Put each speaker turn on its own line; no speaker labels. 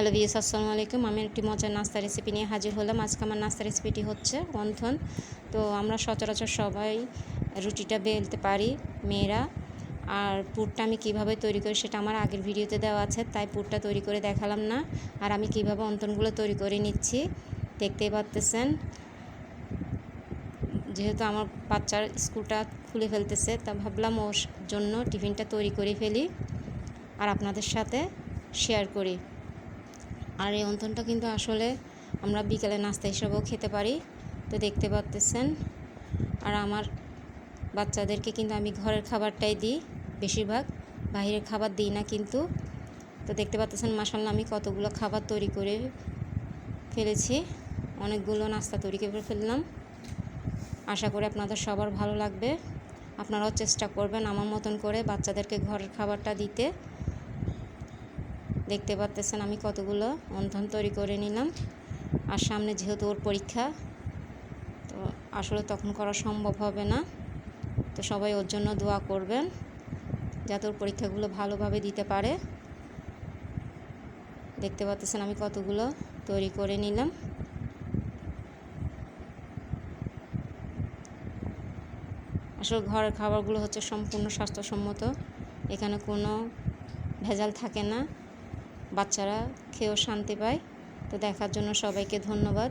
Hello BS আসসালামু আলাইকুম। আমি একটি মজার নাস্তা রেসিপি নিয়ে হাজির হলাম। আজকে আমার নাস্তা রেসিপিটি হচ্ছে অন্থন তো আমরা সচরাচর সবাই রুটিটা বেলতে পারি, মেয়েরা। আর পুরটা আমি কীভাবে তৈরি করি সেটা আমার আগের ভিডিওতে দেওয়া আছে, তাই পুরটা তৈরি করে দেখালাম না। আর আমি কীভাবে অন্তনগুলো তৈরি করে নিচ্ছি, দেখতেই পারতেছেন। যেহেতু আমার বাচ্চার স্কুলটা খুলে ফেলতেছে, তা ভাবলাম ওর জন্য টিফিনটা তৈরি করে ফেলি। আর আপনাদের সাথে শেয়ার করি। আর এই অন্তনটা কিন্তু আসলে আমরা বিকেলে নাস্তা হিসাবেও খেতে পারি, তো দেখতে পাচ্তেছেন আর আমার বাচ্চাদেরকে কিন্তু আমি ঘরের খাবারটাই দিই বেশিরভাগ, বাইরের খাবার দিই না কিন্তু। তো দেখতে পাচ্তেছেন মাসাল্লাহ আমি কতগুলো খাবার তৈরি করে ফেলেছি, অনেকগুলো নাস্তা তৈরি করে ফেললাম। আশা করি আপনাদের সবার ভালো লাগবে। আপনারাও চেষ্টা করবেন আমার মতন করে বাচ্চাদেরকে ঘরের খাবারটা দিতে। দেখতে পাচ্তেছেন আমি কতগুলো অন্থন তৈরি করে নিলাম। আর সামনে যেহেতু ওর পরীক্ষা, তো আসলে তখন করা সম্ভব হবে না। তো সবাই ওর জন্য দোয়া করবেন, যাতে ওর পরীক্ষাগুলো ভালোভাবে দিতে পারে। দেখতে পাচ্তেছেন আমি কতগুলো তৈরি করে নিলাম। আসলে ঘরের খাবারগুলো হচ্ছে সম্পূর্ণ স্বাস্থ্যসম্মত, এখানে কোনো ভেজাল থাকে না। বাচ্চারা খেয়েও শান্তি পায়। তো দেখার জন্য সবাইকে ধন্যবাদ।